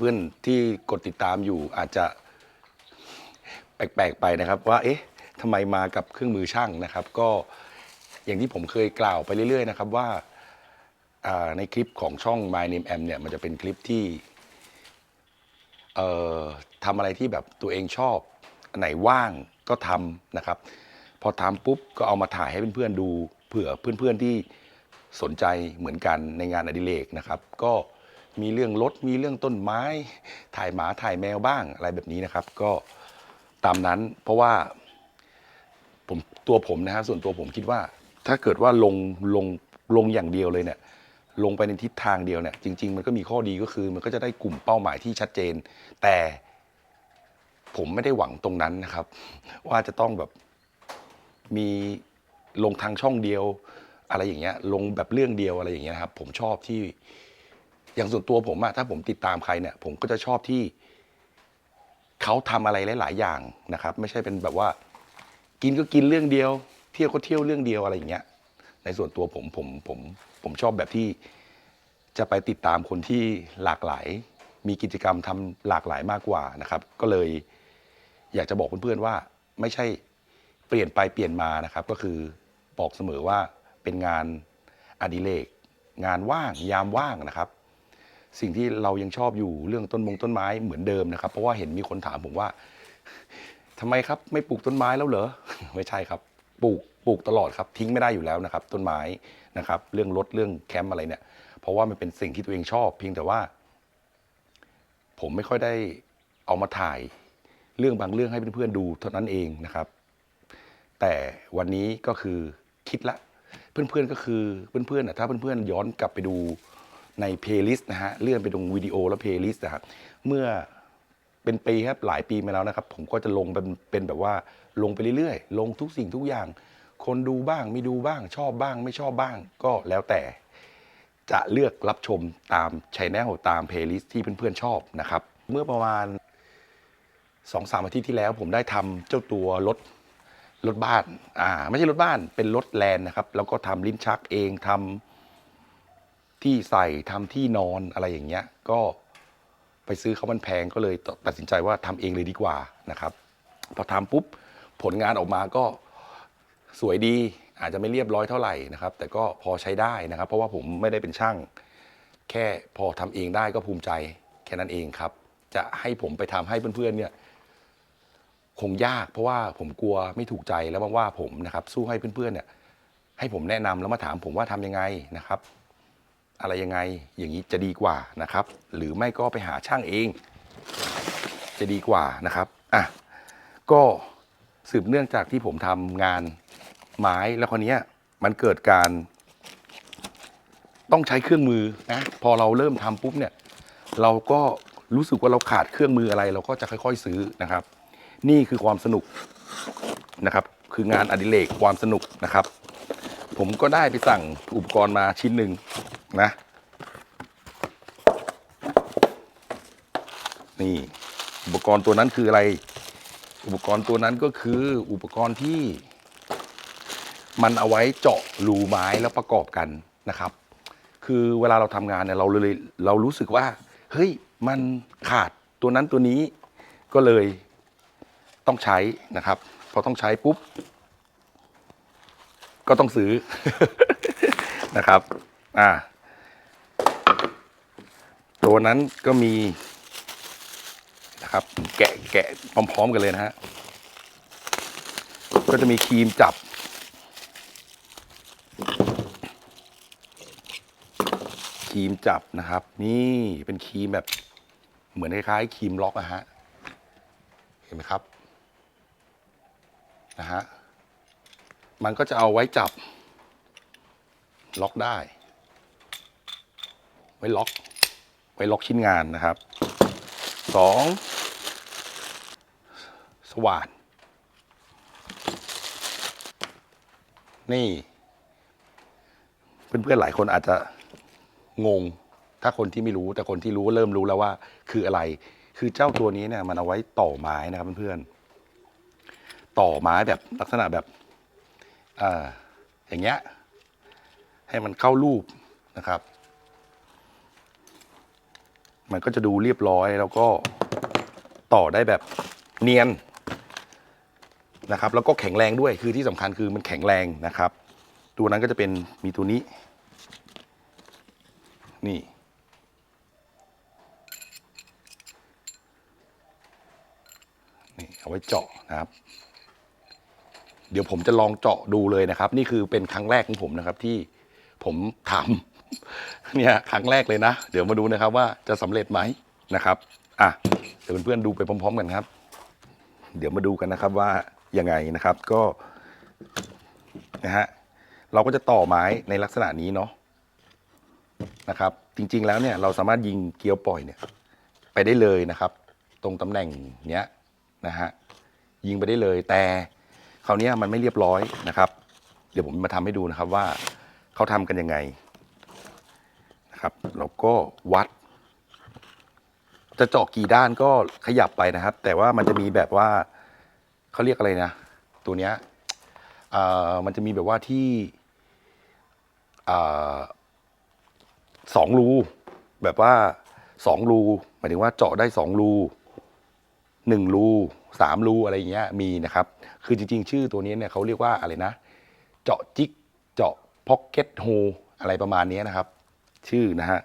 เพื่อนๆที่กดติดตามอยู่อาจจะแปลกๆไปนะครับ ว่าเอ๊ะทำไมมากับเครื่องมือช่างนะครับ ก็อย่างที่ผมเคยกล่าวไปเรื่อยๆนะครับว่าในคลิปของช่อง My Name M เนี่ยมันจะเป็นคลิปที่ทำอะไรที่แบบตัวเองชอบอันไหนว่างก็ทำนะครับ พอทำปุ๊บก็เอามาถ่ายให้เพื่อนๆดูเผื่อเพื่อนๆที่สนใจเหมือนกันในงานอดิเรกนะครับ ก็ มีเรื่องรถมีเรื่องต้นไม้ ถ่ายหมาถ่ายแมวบ้างอะไรแบบนี้นะครับ ก็ตามนั้นเพราะว่าผมตัวผมนะฮะส่วนตัวผมคิดว่า ถ้าเกิดว่าลงลงลงอย่างเดียวเลยเนี่ยลงไปในทิศทางเดียวเนี่ยจริง ๆ มันก็มีข้อดีก็คือ มันก็จะได้กลุ่มเป้าหมายที่ชัดเจน แต่ผมไม่ได้หวังตรงนั้นนะครับ ว่าจะต้องแบบมีลงทางช่องเดียว อะไรอย่างเงี้ยลงแบบเรื่องเดียวอะไรอย่างเงี้ยนะครับ ผมชอบที่ อย่างส่วนตัวผมอะถ้าผมติดตามใครเนี่ย ผมก็จะชอบที่เขาทำอะไรหลาย ๆ อย่างนะครับ ไม่ใช่เป็นแบบว่า กินก็กินเรื่องเดียว เที่ยวก็เที่ยวเรื่องเดียวอะไรอย่างเงี้ย ในส่วนตัวผมผมผมผมชอบแบบที่จะไปติดตามคนที่หลากหลาย มีกิจกรรมทำหลากหลายมากกว่านะครับ ก็เลยอยากจะบอกเพื่อนๆว่าไม่ใช่เปลี่ยนไปเปลี่ยนมานะครับ ก็คือบอกเสมอว่าเป็นงานอดิเรกงานว่างยามว่างนะครับ สิ่งที่เรายังชอบอยู่เรื่องต้นมงต้นไม้เหมือนเดิมนะครับ เพราะว่าเห็นมีคนถามผมว่าทำไมครับไม่ปลูกต้นไม้แล้วเหรอไม่ใช่ครับ ปลูกปลูกตลอดครับทิ้งไม่ได้อยู่แล้วนะครับ ต้นไม้นะครับ เรื่องรถเรื่องแคมป์อะไรเนี่ย เพราะว่ามันเป็นสิ่งที่ตัวเองชอบ เพียงแต่ว่า ผมไม่ค่อยได้เอามาถ่ายเรื่องบางเรื่องให้เพื่อนๆดูเท่านั้นเองนะครับ แต่วันนี้ก็คือคิดละ เพื่อนๆก็คือเพื่อนๆน่ะถ้าเพื่อนๆย้อนกลับไปดู ในเพลย์ลิสต์นะฮะเลื่อนไปตรงวิดีโอแล้วเพลย์ลิสต์นะครับเมื่อเป็นปีครับหลายปีมาแล้วนะครับ ผมก็จะลงเป็นเป็นแบบว่าลงไปเรื่อยๆ ลงทุกสิ่งทุกอย่าง คนดูบ้างไม่ดูบ้าง ชอบบ้าง ไม่ชอบบ้าง ก็แล้วแต่ จะเลือกรับชมตามชแนลตามเพลย์ลิสต์ที่เพื่อนๆชอบนะครับ เมื่อประมาณสองสามอาทิตย์ที่แล้ว ผมได้ทำเจ้าตัวรถรถบ้านอ่าไม่ใช่รถบ้านเป็นรถแลนนะครับ แล้วก็ทำลิ้นชักเองทำ ที่ใส่ทำที่นอนอะไรอย่างเงี้ย ก็ไปซื้อเขามันแพงก็เลยตัดสินใจว่าทำเองเลยดีกว่านะครับพอทำปุ๊บผลงานออกมาก็สวยดีอาจจะไม่เรียบร้อยเท่าไหร่นะครับ แต่ก็พอใช้ได้นะครับ เพราะว่าผมไม่ได้เป็นช่าง แค่พอทำเองได้ก็ภูมิใจแค่นั้นเองครับ จะให้ผมไปทำให้เพื่อนๆเนี่ยคงยากเพราะว่าผมกลัวไม่ถูกใจแล้วว่าผมนะครับ สู้ให้เพื่อนๆเนี่ยให้ผมแนะนำแล้วมาถามผมว่าทำยังไงนะครับ อะไรยังไงอย่างนี้จะดีกว่านะครับ หรือไม่ก็ไปหาช่างเอง จะดีกว่านะครับอะก็สืบเนื่องจากที่ผมทำงานไม้แล้วคนนี้มันเกิดการ ต้องใช้เครื่องมือนะพอเราเริ่มทำปุ๊บเนี่ย เราก็รู้สึกว่าเราขาดเครื่องมืออะไร เราก็จะค่อย ๆ ซื้อนะครับ นี่คือความสนุกนะครับ คืองานอดิเรกความสนุกนะครับ ผมก็ได้ไปสั่งอุปกรณ์มาชิ้นหนึ่ง นะ นี่อุปกรณ์ตัวนั้นคืออะไร อุปกรณ์ตัวนั้นก็คืออุปกรณ์ที่มันเอาไว้เจาะรูไม้แล้วประกอบกันนะครับ คือเวลาเราทำงานเนี่ยเราเลยเรารู้สึกว่า เฮ้ยมันขาดตัวนั้นตัวนี้ก็เลยต้องใช้นะครับ พอต้องใช้ปุ๊บ ก็ต้องซื้อนะครับ อ่า ตัวนั้นก็มีนะครับ แกะแกะพร้อมๆกันเลยนะฮะ ก็จะมีครีมจับ ครีมจับนะครับ นี่เป็นครีมแบบเหมือนคล้ายๆครีมล็อกอะฮะ เห็นไหมครับ นะฮะ มันก็จะเอาไว้จับ ล็อกได้ ไว้ล็อก ไว้ล็อกชิ้นงานนะครับสองสว่าน นี่ เพื่อนๆหลายคนอาจจะงง ถ้าคนที่ไม่รู้แต่คนที่รู้เริ่มรู้แล้วว่า คืออะไร คือเจ้าตัวนี้เนี่ยมันเอาไว้ต่อไม้นะครับเพื่อนๆต่อไม้แบบลักษณะแบบออย่างเงี้ยให้มันเข้ารูปนะครับ มันก็จะดูเรียบร้อยแล้วก็ต่อได้แบบเนียนนะครับ แล้วก็แข็งแรงด้วยคือที่สำคัญคือมันแข็งแรงนะครับ ตัวนั้นก็จะเป็นมีตัวนี้ นี่ นี่ เอาไว้เจาะนะครับ เดี๋ยวผมจะลองเจาะดูเลยนะครับ นี่คือเป็นครั้งแรกของผมนะครับที่ผมทำ เนี่ยครั้งแรกเลยนะ เดี๋ยวมาดูนะครับว่าจะสำเร็จไหมนะครับอะเดี๋ยวเพื่อนๆดูไปพร้อม ๆ กันครับ เดี๋ยวมาดูกันนะครับว่ายังไงนะครับก็นะฮะเราก็จะต่อไม้ในลักษณะนี้เนาะนะครับ จริงๆแล้วเนี่ยเราสามารถยิงเกลียวปล่อยเนี่ย ไปได้เลยนะครับ ตรงตำแหน่งเนี้ยนะฮะยิงไปได้เลย แต่คราวเนี้ยมันไม่เรียบร้อยนะครับ เดี๋ยวผมมาทำให้ดูนะครับว่าเขาทำกันยังไง นะครับแล้วก็วัด จะเจาะกี่ด้านก็ขยับไปนะครับ แต่ว่ามันจะมีแบบว่าเขาเรียกอะไรนะ ตัวเนี้ยมันจะมีแบบว่าที่สองรูแบบว่าสองรูหมายถึงว่าเจาะได้สองรูหนึ่งรูสามรูอะไรอย่างเงี้ยมีนะครับ คือจริง ๆ ชื่อตัวนี้เนี่ยเขาเรียกว่าอะไรนะ เจาะจิกเจาะพ็อกเก็ตโฮอะไรประมาณนี้นะครับ ชื่อนะฮะ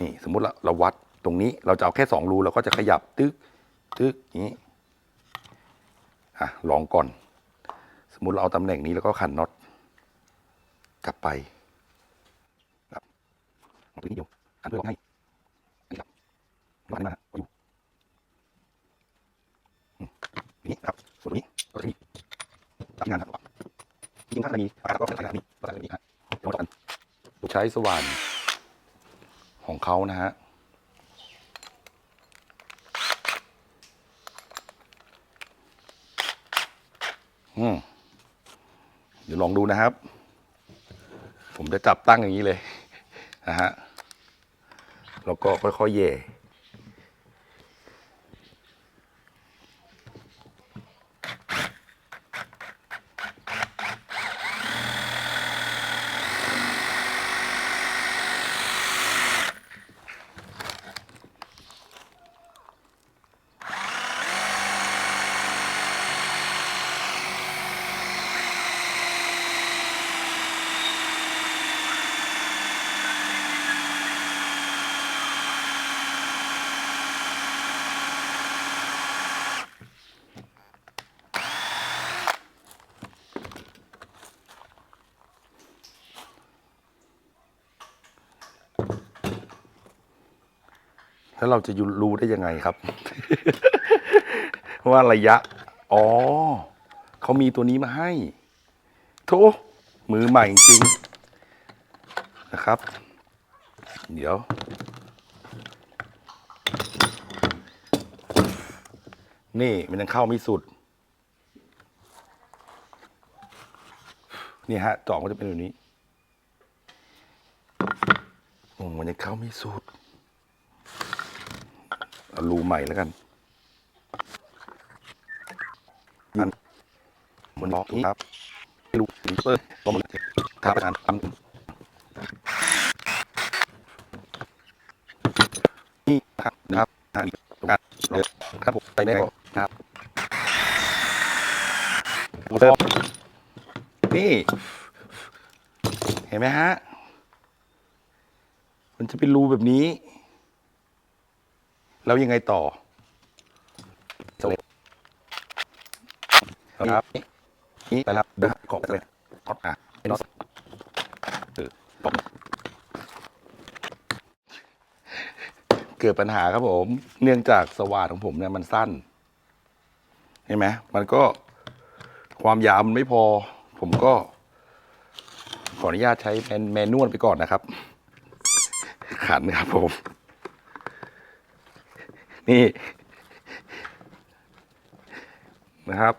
นี่สมมุติเราเราวัดตรงนี้เราจะเอาแค่สองรูเราก็จะขยับตึกตึกนี้อะลองก่อน สมมุติเราเอาตำแหน่งนี้แล้วก็ขันน็อตกลับไปครับตัวนี้อยู่ขันเพื่อลองให้อันนี้ครับวางมาอยู่อืมอย่างนี้ครับส่วนตรงนี้ก็จะมีทำงานครับจริงๆถ้าจะมีปากก็จะทำงานนี้ก็จะมีฮะเดี๋ยวมาต่อกัน ใช้สว่านของเขานะฮะอืมเดี๋ยวลองดูนะครับ ผมจะจับตั้งอย่างนี้เลยนะฮะ แล้วก็ค่อยๆแย่ แล้วเราจะรู้ได้ยังไงครับ ว่าระยะ อ๋อ เขามีตัวนี้มาให้ โถมือใหม่จริงนะครับ เดี๋ยว นี่มันยังเข้าไม่สุด นี่ฮะจ่องก็จะเป็นแบบนี้ โอ้มันยังเข้าไม่สุด เอารูใหม่แล้วกันอันบนบล็อกครับรูลิเปอร์ตัวมันท้าประธานทำนี่ครับนะครับทางกางเลยครับผมไปแน่ครับเติมนี่ เห็นไหมฮะ มันจะเป็นรูแบบนี้ แล้วยังไงต่อครับนี่ไปครับเดินขอบเลยท็อปอะไอ้น็อตเออเกิดปัญหาครับผม เนื่องจากสว่านของผมเนี่ยมันสั้น เห็นไหมมันก็ความยาวมันไม่พอ ผมก็ ขออนุญาตใช้แมนแมนนวลไปก่อนนะครับ ขันครับผม นี่นะครับ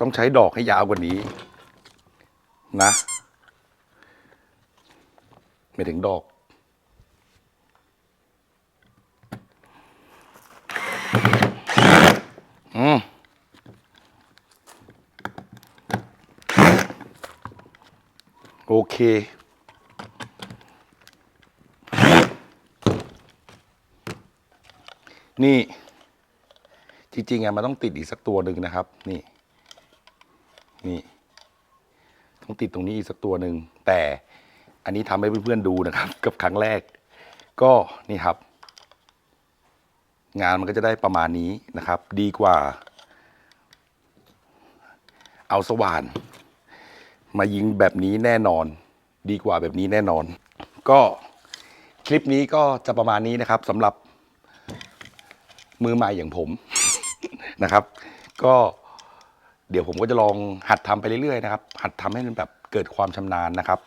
ต้องใช้ดอกให้ยาวกว่านี้ นะ ไม่ถึงดอก อืมโอเคนี่จริงๆอะมันต้องติดอีกสักตัวหนึ่งนะครับ นี่ นี่ ต้องติดตรงนี้อีกสักตัวหนึ่งแต่ อันนี้ทำให้เพื่อนๆดูนะครับ กับครั้งแรก ก็นี่ครับ งานมันก็จะได้ประมาณนี้นะครับ ดีกว่า เอาสว่าน มายิงแบบนี้แน่นอน ดีกว่าแบบนี้แน่นอน ก็คลิปนี้ก็จะประมาณนี้นะครับสำหรับมือใหม่อย่างผมนะครับ ก็เดี๋ยวผมก็จะลองหัดทำไปเรื่อยๆนะครับ หัดทำให้มันแบบเกิดความชำนาญนะครับ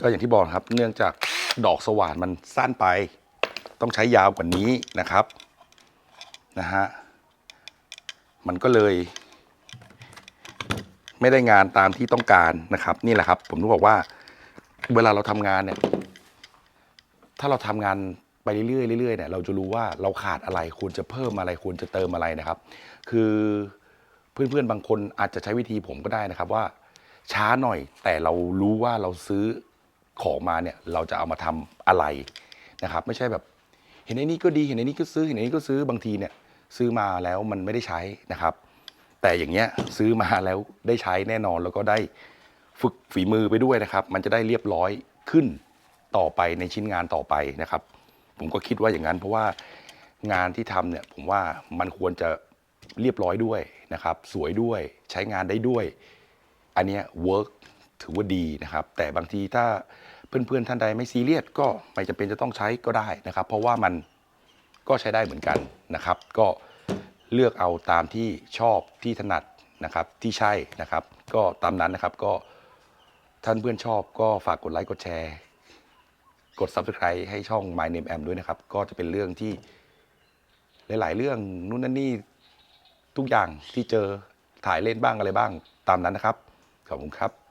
ก็อย่างที่บอกครับ เนื่องจากดอกสว่านมันสั้นไป ต้องใช้ยาวกว่านี้นะครับนะฮะมันก็เลย ไม่ได้งานตามที่ต้องการนะครับ นี่แหละครับ ผมต้องบอกว่า เวลาเราทำงานเนี่ย ถ้าเราทำงานไปเรื่อยๆเรื่อยๆเนี่ยเราจะรู้ว่าเราขาดอะไรควรจะเพิ่มอะไรควรจะเติมอะไรนะครับ คือเพื่อนๆบางคนอาจจะใช้วิธีผมก็ได้นะครับว่าช้าหน่อยแต่เรารู้ว่าเราซื้อ ของมาเนี่ยเราจะเอามาทำอะไรนะครับ ไม่ใช่แบบ เห็นไอ้นี่ก็ดีเห็นไอ้นี่ก็ซื้อเห็นไอ้นี่ก็ซื้อบางทีเนี่ยซื้อมาแล้วมันไม่ได้ใช้นะครับ แต่อย่างเงี้ยซื้อมาแล้วได้ใช้แน่นอนแล้วก็ได้ฝึกฝีมือไปด้วยนะครับ มันจะได้เรียบร้อยขึ้นต่อไปในชิ้นงานต่อไปนะครับ ผมก็คิดว่าอย่างนั้น เพราะว่างานที่ทำเนี่ยผมว่ามันควรจะเรียบร้อยด้วยนะครับ สวยด้วยใช้งานได้ด้วย อันเนี้ยเวิร์กถือว่าดีนะครับ แต่บางทีถ้า เพื่อนๆท่านใดไม่ซีเรียสก็ไม่จำเป็นจะต้องใช้ก็ได้นะครับ เพราะว่ามันก็ใช้ได้เหมือนกันนะครับ ก็เลือกเอาตามที่ชอบที่ถนัดนะครับที่ใช่นะครับ ก็ตามนั้นนะครับก็ท่านเพื่อนชอบก็ฝากกดไลค์กดแชร์ กด subscribe ให้ช่อง My Name Am ด้วยนะครับ ก็จะเป็นเรื่องที่หลาย ๆ เรื่องนู่นนั่นนี่ทุกอย่างที่เจอถ่ายเล่นบ้างอะไรบ้างตามนั้นนะครับขอบคุณครับ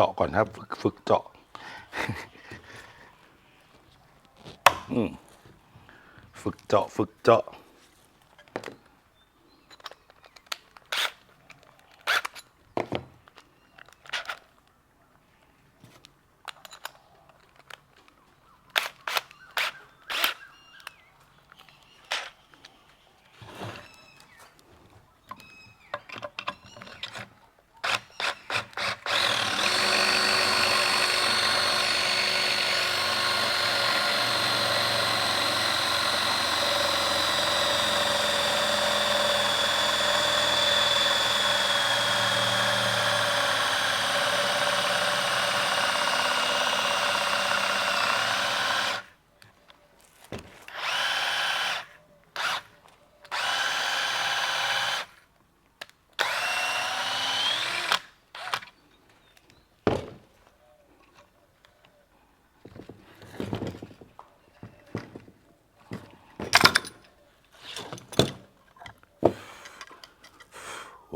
จาะก่อนครับ ฝึกฝึกเจาะ ฝึกเจาะ ฝึกเจาะ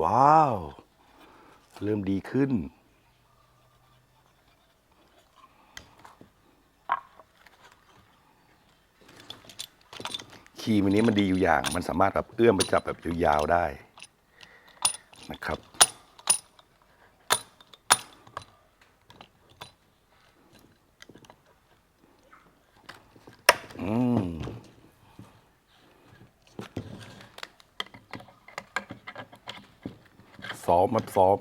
ว้าว เริ่มดีขึ้นคีย์มันนี้มันดีอยู่อย่าง มันสามารถแบบเอื้อมไปจับแบบยาวๆได้ นะครับ อืม ซ้อมมันซ้อม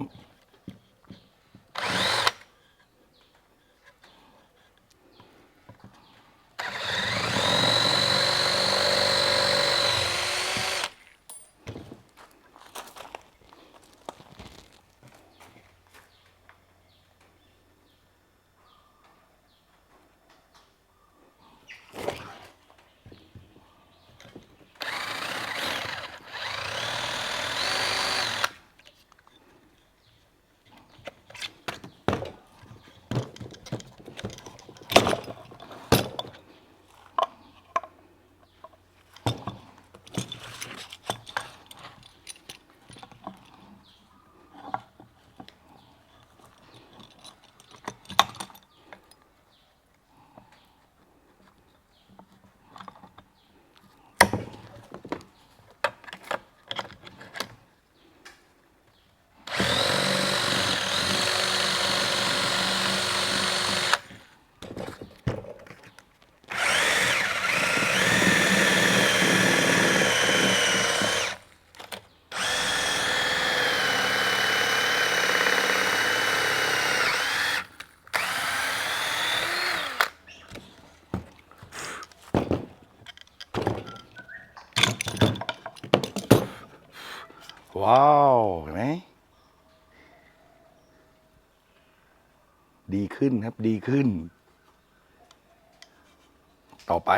อ ว้าวเห็นไหมดี ขึ้นครับดีขึ้น ต่อไป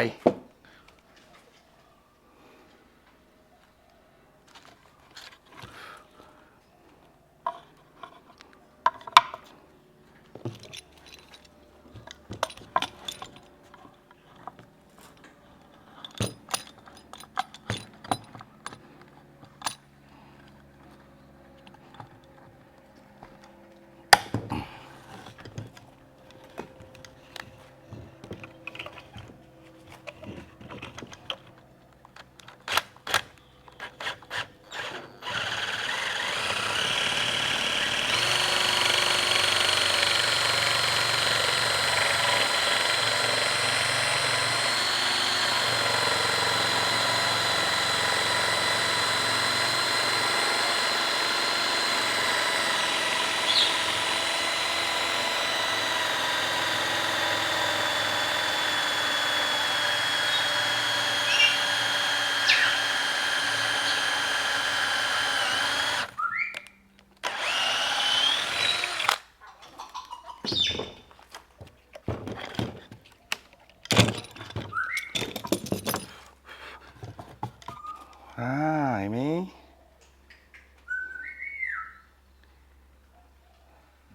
อ่าเห็นไหม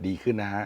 ดี ขึ้นนะฮะ